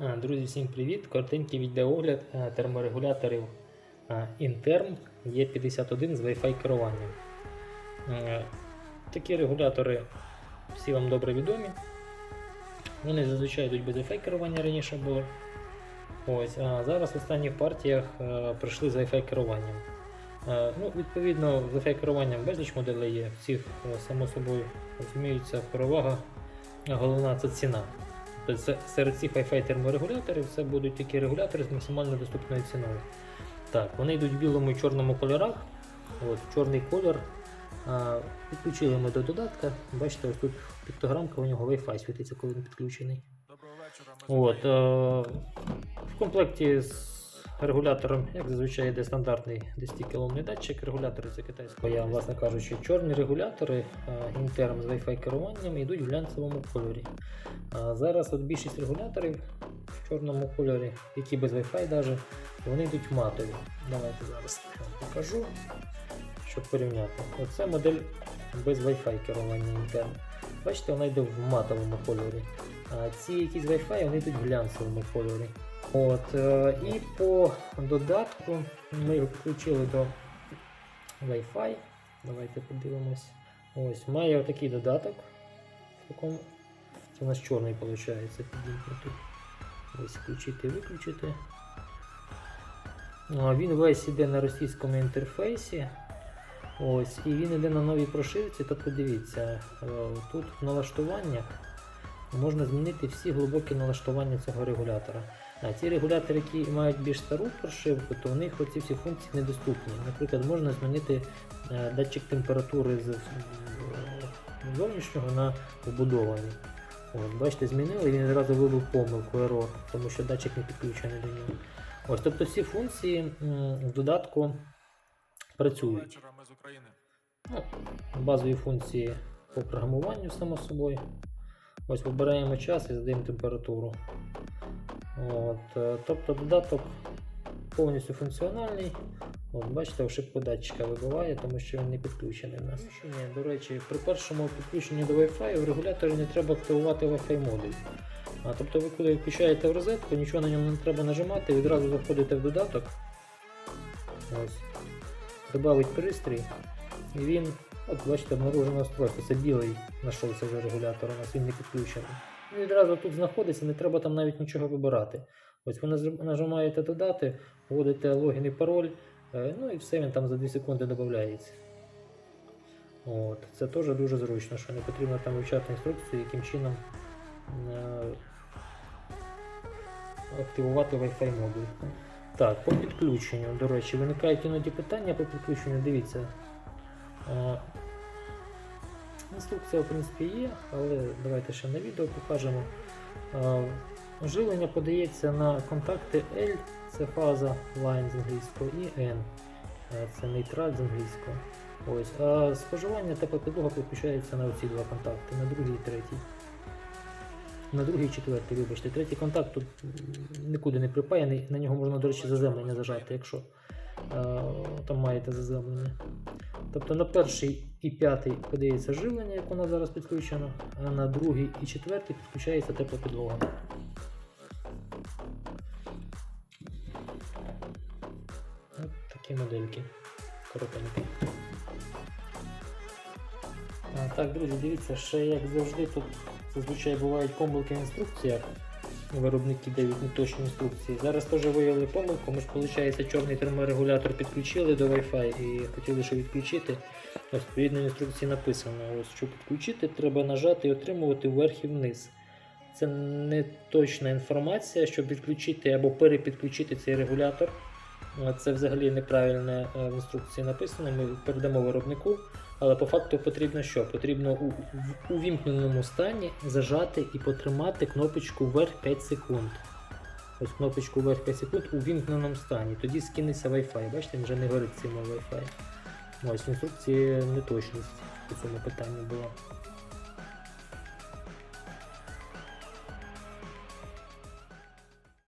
Друзі, всім привіт! Коротенький відеоогляд е, терморегуляторів е, Interm E51 з Wi-Fi керуванням. Е, Такі регулятори всі вам добре відомі. Вони зазвичай йдуть без Wi-Fi керування раніше було. Ось, а зараз в останніх партіях е, прийшли з Wi-Fi керуванням. Е, Ну, відповідно, з Wi-Fi керуванням безліч моделей є. Всіх, е, само собою, розуміється, перевага. Головна це ціна. Тобто серед цих Wi-Fi терморегуляторів це будуть такі регулятори з максимально доступною ціною. Так, вони йдуть в білому і чорному кольорах. От, чорний кольор. Підключили ми до додатка. Бачите, ось тут піктограмка, у нього Wi-Fi світиться, коли він підключений. От, е, в комплекті з регулятором, як зазвичай, йде стандартний 10 кіломний датчик. Регулятори це китайського. Я, власне кажучи, чорні регулятори Interm з Wi-Fi керуванням йдуть в глянцевому кольорі. А зараз от більшість регуляторів в чорному кольорі, які без Wi-Fi даже, вони йдуть матові. Давайте зараз покажу, щоб порівняти. Оце модель без Wi-Fi керування Interm. Бачите, вона йде в матовому кольорі. А ці якісь Wi-Fi вони йдуть в глянцевому кольорі. От, е, і по додатку ми його підключили до Wi-Fi. Давайте подивимось. Ось, має отакий додаток. В такому... Це у нас чорний виходить підімкнутий. Ось включити виключити. Він весь іде на російському інтерфейсі. Ось, і він йде на новій прошивці. Тобто дивіться, е, тут в налаштуваннях можна змінити всі глибокі налаштування цього регулятора. А ті регулятори, які мають більш стару прошивку, то у них оці всі функції недоступні. Наприклад, можна змінити е, датчик температури з е, зовнішнього на вбудований. От, бачите, змінили, і він одразу вибив помилку ерор, тому що датчик не підключений до нього. Ось, тобто всі функції в додатку працюють. Ну, базові функції по програмуванню, само собою. Ось вибираємо час і задаємо температуру. От, е, тобто додаток повністю функціональний. От, бачите, ошибку датчика вибиває, тому що він не підключений в нас. Підключення, До речі, при першому підключенні до Wi-Fi в регуляторі не треба активувати Wi-Fi модуль. А, тобто ви коли включаєте в розетку, нічого на ньому не треба нажимати, відразу заходите в додаток. Ось. Добавить пристрій. І він, от бачите, обнаружена настройка. Це білий знайшовся вже регулятор, у нас він не підключений. Відразу тут знаходиться, не треба там навіть нічого вибирати. Ось ви нажимаєте додати, вводите логін і пароль, е, ну і все він там за 2 секунди додається. От. Це теж дуже зручно, що не потрібно там вивчати інструкцію, яким чином е, активувати Wi-Fi модуль. Так, по підключенню, до речі, виникають іноді питання по підключенню. Дивіться. Е, Інструкція, в принципі, є, але давайте ще на відео покажемо. Живлення подається на контакти L, це фаза line з англійського, і N, е, це нейтраль з англійського. Ось. А споживання теплопідлога підключається на оці два контакти, на другий і третій. На другий і четвертий, вибачте. Третій контакт тут нікуди не припаяний, на нього можна, до речі, заземлення зажати, якщо там маєте заземлення. Тобто на перший і п'ятий подається живлення, як воно зараз підключено, а на другий і четвертий підключається теплопідлога. От такі модельки. Коротенькі. Так, друзі, дивіться, ще як завжди тут зазвичай бувають помилки в інструкціях. Виробники дають неточні інструкції. Зараз теж виявили помилку. Ми ж, виходить, чорний терморегулятор підключили до Wi-Fi і хотіли, щоб відключити. Відповідно інструкції написано, ось, щоб підключити, треба нажати і отримувати вверх і вниз. Це не точна інформація, щоб відключити або перепідключити цей регулятор. Це взагалі неправильно е, в інструкції написано. Ми передамо виробнику. Але по факту потрібно що? Потрібно у в увімкненому стані зажати і потримати кнопочку вверх 5 секунд. Ось кнопочку вверх 5 секунд у вімкненому стані. Тоді скинеться Wi-Fi. Бачите, вже не горить цим Wi-Fi. Ось в інструкції неточність по цьому питанню була.